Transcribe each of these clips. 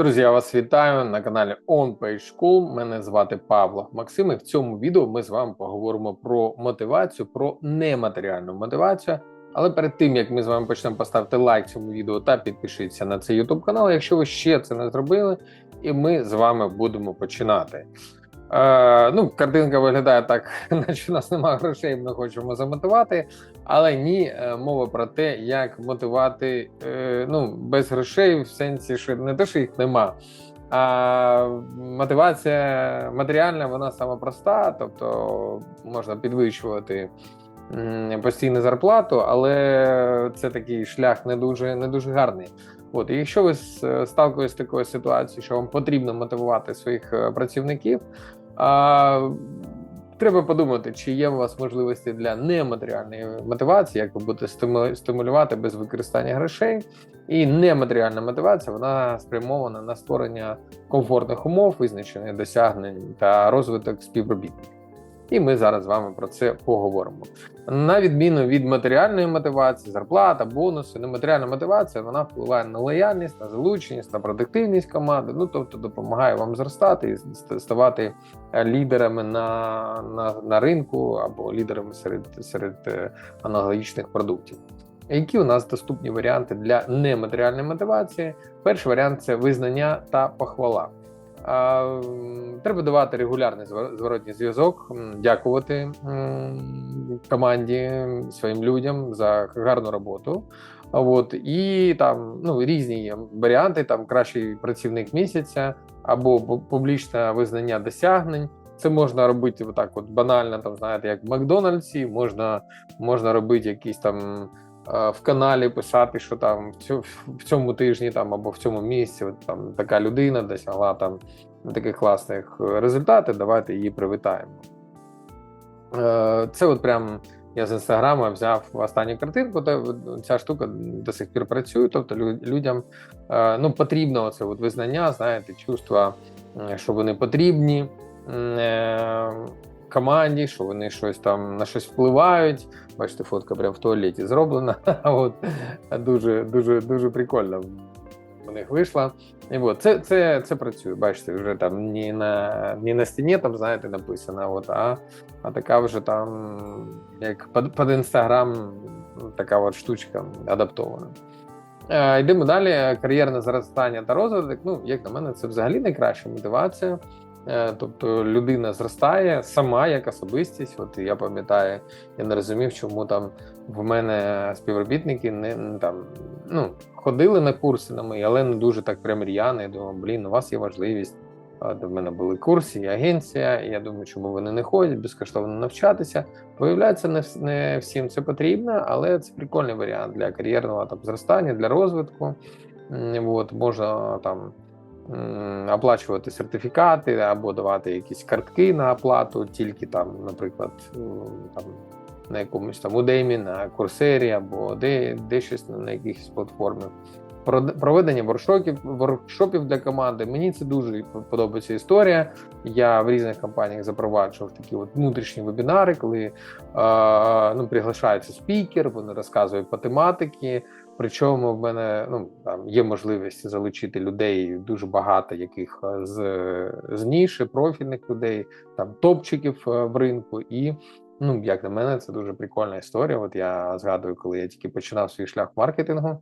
Друзі, я вас вітаю на каналі OnPage School. Мене звати Павло Максим. І в цьому відео ми з вами поговоримо про мотивацію, про нематеріальну мотивацію. Але перед тим як ми з вами почнемо, поставте лайк цьому відео та підпишіться на цей YouTube канал, якщо ви ще це не зробили, і ми з вами будемо починати. Е, ну, картинка виглядає так, наче у нас немає грошей, ми хочемо замотивувати. Але ні, е, мова про те, як мотивувати е, ну, без грошей, в сенсі, що не те, що їх нема. А мотивація матеріальна, вона сама проста, тобто можна підвищувати постійну зарплату, але це такий шлях не дуже, не дуже гарний. От, і якщо ви с- сталкуєтесь з такою ситуацією, що вам потрібно мотивувати своїх е, працівників, а, треба подумати, чи є у вас можливості для нематеріальної мотивації, як ви будете стимулювати без використання грошей. І нематеріальна мотивація вона спрямована на створення комфортних умов, визначення досягнень та розвиток співробітників. І ми зараз з вами про це поговоримо. На відміну від матеріальної мотивації, зарплата, бонуси, нематеріальна мотивація вона впливає на лояльність, на залученість, на продуктивність команди. Ну тобто допомагає вам зростати і ставати е, лідерами на, на, на ринку або лідерами серед, серед е, аналогічних продуктів. Які у нас доступні варіанти для нематеріальної мотивації? Перший варіант це визнання та похвала. Треба давати регулярний звор- зворотній зв'язок, дякувати команді, своїм людям за гарну роботу. От і там ну різні є варіанти. Там кращий працівник місяця або публічне визнання досягнень. Це можна робити отак, от банально, там знаєте, як в Макдональдсі, можна, можна робити якісь там в каналі писати, що там в цьому, тижні там або в цьому місці там така людина досягла там таких класних е, результатів. Давайте її привітаємо. Е, Це от прям я з інстаграма взяв останню картинку. Та ця штука до сих пір працює. Тобто людям е, ну, потрібно оце визнання, знаєте, чувство, е, що вони потрібні е, команді, що вони щось там на щось впливають. Бачите, фотка прямо в туалеті зроблена. От дуже, дуже, дуже прикольно у них вийшла. І от, це, це, це працює. Бачите, вже там не на, не на стіні, там, знаєте, написано, от, а, а така вже там, як під, інстаграм, така от штучка адаптована. Е, йдемо далі. Кар'єрне зростання та розвиток. Ну, як на мене, це взагалі найкраща мотивація. Е, Тобто людина зростає сама як особистість. От я пам'ятаю, я не розумів, чому там в мене співробітники не, там ну ходили на курси на мої, але не дуже так прям р'яно. Я думав, блін, у вас є можливість. А, До мене були курси, і агенція. І я думаю, чому вони не ходять безкоштовно навчатися. Виявляється, не, всім це потрібно, але це прикольний варіант для кар'єрного там зростання, для розвитку. От, можна там оплачувати сертифікати або давати якісь картки на оплату, тільки там, наприклад, там на якомусь там Udemy, на Курсері або де, де щось на якихось платформах. Проведення воркшопів, воркшопів для команди. Мені це дуже подобається історія. Я в різних компаніях запроваджував такі от внутрішні вебінари, коли е, ну, приглашається спікер, вони розказують по тематики. Причому в мене ну там є можливість залучити людей дуже багато, яких е, з, з ніші, профільних людей, там топчиків е, в ринку. І ну як на мене, це дуже прикольна історія. От я згадую, коли я тільки починав свій шлях маркетингу.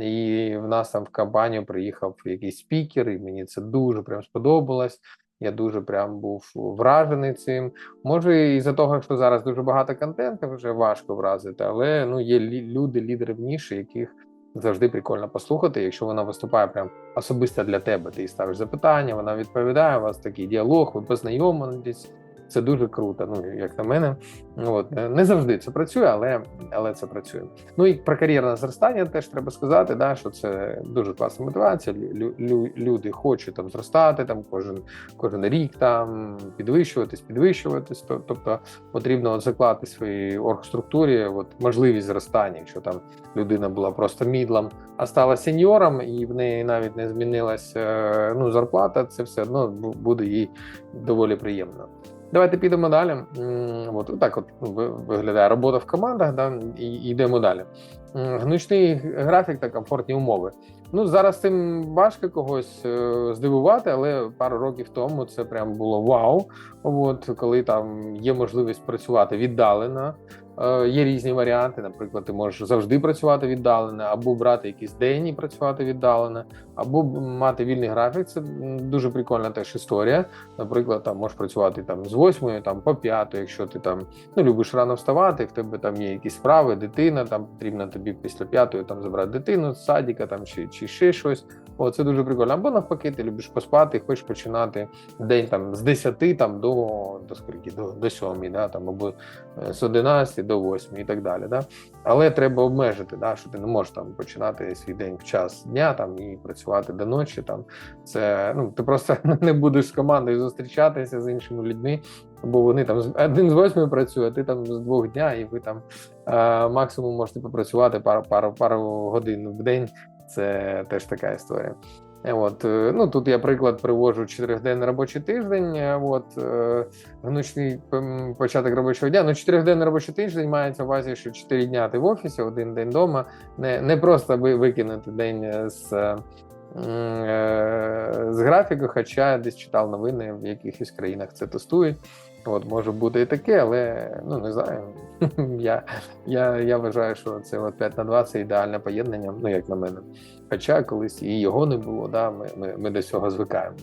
І в нас там в компанію приїхав якийсь спікер, і мені це дуже прям сподобалось. Я дуже прям був вражений цим. Може, і за того, що зараз дуже багато контенту, вже важко вразити, але ну є люди, лідери в ніші, яких завжди прикольно послухати. Якщо вона виступає прям особисто для тебе, ти їй ставиш запитання, вона відповідає. У вас такий діалог, ви познайомитесь. Це дуже круто. Ну як на мене, от е, не завжди це працює, але але це працює. Ну і про кар'єрне зростання теж треба сказати, да, що це дуже класна мотивація. Лю, лю, люди хочуть там зростати, там кожен кожен рік там підвищуватись, підвищуватись. То- Тобто потрібно от заклати своїй оргструктурі от можливість зростання, якщо там людина була просто мідлом, а стала сеньором, і в неї навіть не змінилась е, ну, зарплата, це все одно буде їй доволі приємно. Давайте підемо далі. От так, от виглядає робота в командах, да, і і йдемо далі. Гнучний графік та комфортні умови. Ну зараз цим важко когось е, здивувати, але пару років тому це прям було вау. От коли там є можливість працювати віддалено. Е, Є різні варіанти. Наприклад, ти можеш завжди працювати віддалено, або брати день і працювати віддалено, або мати вільний графік. Це дуже прикольна теж історія. Наприклад, там можеш працювати там з 8 там по 5, якщо ти там ну любиш рано вставати, в тебе там є якісь справи, дитина, там потрібно тобі після п'ятої там забрати дитину з садика там чи, чи ще щось. О, це дуже прикольно. Або навпаки, ти любиш поспати, хочеш починати день там з 10 там до, до скільки, до, до 7, да, там, або е, з 11 до 8 і так далі. Да? Але треба обмежити, да, що ти не можеш там починати свій день в час дня там і працювати до ночі. Там це ну ти просто не будеш з командою зустрічатися з іншими людьми, бо вони там один з восьми працює, а ти там з двох дня, і ви там е, максимум можете попрацювати пару пару пару годин в день. Це теж така історія. Е, От, е, ну тут я приклад привожу чотирьохденний робочий тиждень. е, От гнучний початок робочого дня. Ну, чотирьохденний робочий тиждень мається в увазі, що чотири дня ти в офісі, один день вдома. Не, не просто викинути день з, з графіку, хоча десь читав новини, в якихось країнах це тестують. От може бути і таке, але ну не знаю. я, я, я вважаю, що це от 5 на 2 це ідеальне поєднання, ну як на мене. Хоча колись і його не було, да, ми, ми, ми до цього звикаємо.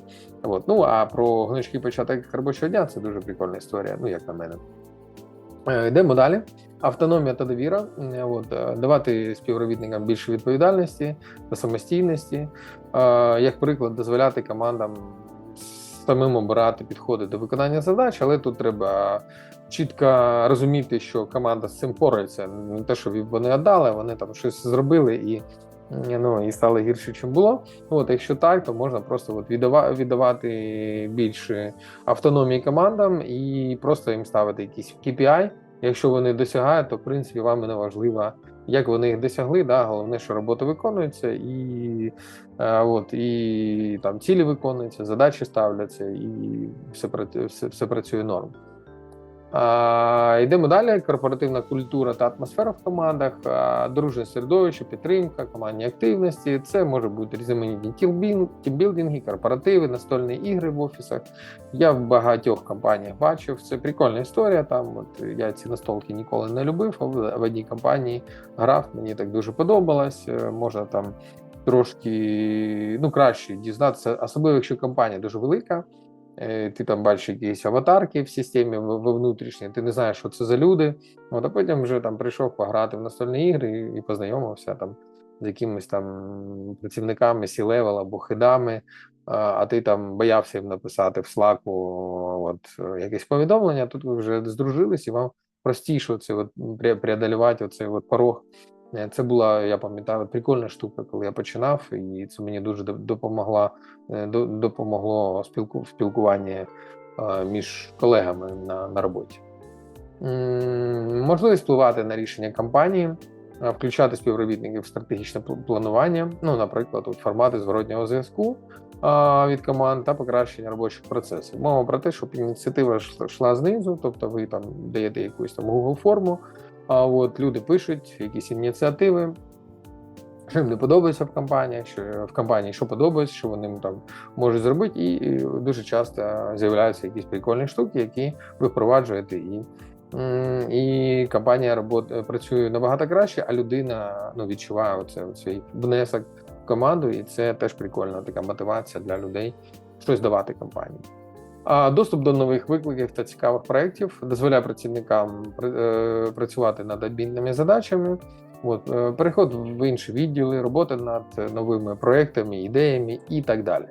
От. Ну а про гнучкий початок робочого дня це дуже прикольна історія, ну як на мене. Е, Йдемо далі. Автономія та довіра. Е, От, е, давати співробітникам більше відповідальності та самостійності. Як приклад, дозволяти командам самим обирати підходи до виконання задач, але тут треба чітко розуміти, що команда з цим порається. Не те, що вони віддали, вони там щось зробили і. Ну і стало гірше, чим було. От, якщо так, то можна просто от віддава- віддавати більше автономії командам і просто їм ставити якісь KPI. Якщо вони досягають, то в принципі вам не важливо, як вони їх досягли. Да? Головне, що робота виконується, і, е, от, і там цілі виконуються, задачі ставляться, і все, все, все працює норм. Йдемо далі. Корпоративна культура та атмосфера в командах, дружне середовище, підтримка, командні активності. Це може бути різноманітні тімбілдинги, корпоративи, настольні ігри в офісах. Я в багатьох компаніях бачив. Це прикольна історія. Там от я ці настолки ніколи не любив. в одній компанії грав, мені так дуже подобалось. Е, Можна там трошки ну краще дізнатися, особливо якщо компанія дуже велика. Е, Ти там бачиш якісь аватарки в системі внутрішній, ти не знаєш, що це за люди. От, а потім вже там прийшов пограти в настольні ігри і, познайомився там з якимись там працівниками сі-левел або хидами, а, ти там боявся їм написати в Slack от, якесь повідомлення. Тут ви вже здружились, і вам простіше це от, преодолювати оцей от порог. Е, Це була, я пам'ятаю, прикольна штука, коли я починав, і це мені дуже допомогла е, допомогло спілку в спілкуванні е, між колегами на, на роботі. Можливість впливати на рішення компанії, включати співробітників в стратегічне планування, ну, наприклад, от формати зворотнього зв'язку від команд та покращення робочих процесів. Мова про те, щоб ініціатива йшла знизу, тобто ви там даєте якусь там Google форму, а от люди пишуть якісь ініціативи, що їм не подобається в компанії, що в компанії що подобається, що вони там можуть зробити, і дуже часто з'являються якісь прикольні штуки, які ви впроваджуєте, і, і компанія робот, працює набагато краще, а людина ну, відчуває оце, цей внесок в команду, і це теж прикольна така мотивація для людей щось давати компанії. Доступ до нових викликів та цікавих проєктів дозволяє працівникам пр- е, працювати над адмінними задачами, от, е, переход в інші відділи, робота над новими проєктами, ідеями і так далі.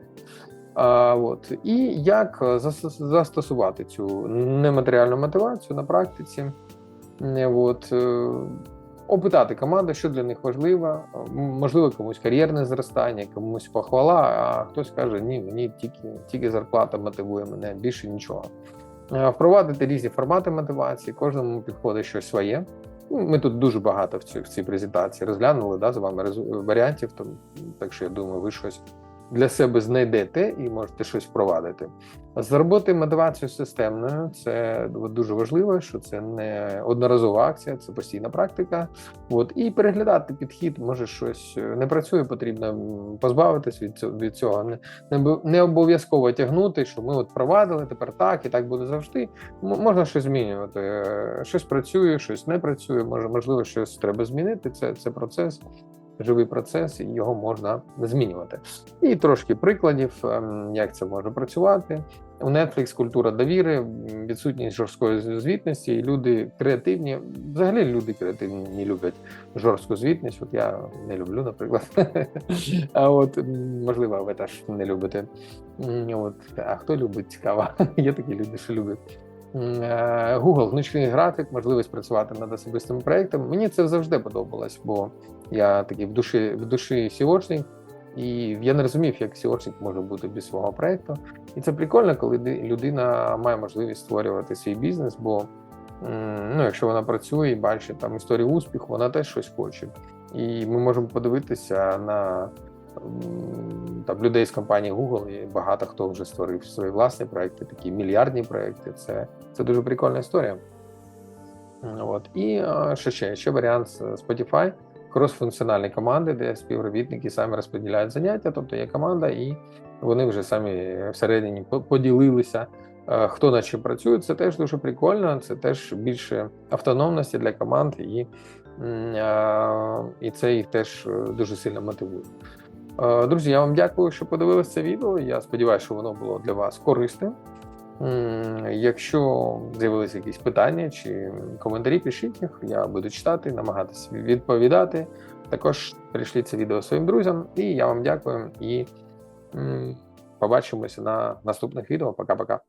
А, от. І як застосувати цю нематеріальну мотивацію на практиці? Е, От, опитати команду, що для них важливо. Можливо, комусь кар'єрне зростання, комусь похвала, а хтось каже, ні, мені тільки, тільки зарплата мотивує мене, більше нічого. Е, Впровадити різні формати мотивації, кожному підходить щось своє. Ну, Ми тут дуже багато в цій, в цій презентації розглянули да, з вами варіантів, тому, так що я думаю, ви щось для себе знайдете і можете щось впровадити. Зробити мотивацію системною це дуже важливо, що це не одноразова акція, це постійна практика. От і переглядати підхід, може щось не працює, потрібно позбавитись від цього від цього. Не, не, обов'язково тягнути, що ми от провадили тепер так і так буде завжди. Можна щось змінювати. Е, Щось працює, щось не працює. Може, можливо, щось треба змінити. Це, це процес живий процес, і його можна змінювати. І трошки прикладів, ем, як це може працювати. У Netflix культура довіри, відсутність жорсткої звітності, і люди креативні. Взагалі люди креативні не люблять жорстку звітність. От я не люблю, наприклад. А от можливо, ви теж не любите. От, а хто любить цікаво? Є такі люди, що люблять. Е, Google, гнучкий графік, можливість працювати над особистими проектами. Мені це завжди подобалось, бо я такий в душі в душі сіочник, і я не розумів, як сіочник може бути без свого проекту. І це прикольно, коли людина має можливість створювати свій бізнес, бо ну, якщо вона працює і бачить там історію успіху, вона теж щось хоче. І ми можемо подивитися на там, людей з компанії Google, і багато хто вже створив свої власні проекти, такі мільярдні проекти. Це, це дуже прикольна історія. От. І що ще? Ще варіант Spotify, кросфункціональні команди, де співробітники самі розподіляють заняття, тобто є команда, і вони вже самі всередині поділилися, е, хто над чим працює. Це теж дуже прикольно, це теж більше автономності для команд, і, е, і це їх теж е, дуже сильно мотивує. Друзі, я вам дякую, що подивилися це відео. Я сподіваюся, що воно було для вас корисним. Якщо з'явилися якісь питання чи коментарі, пишіть їх, я буду читати, намагатися відповідати. Також прийшліть це відео своїм друзям, і я вам дякую. І побачимося на наступних відео. Пока-пока.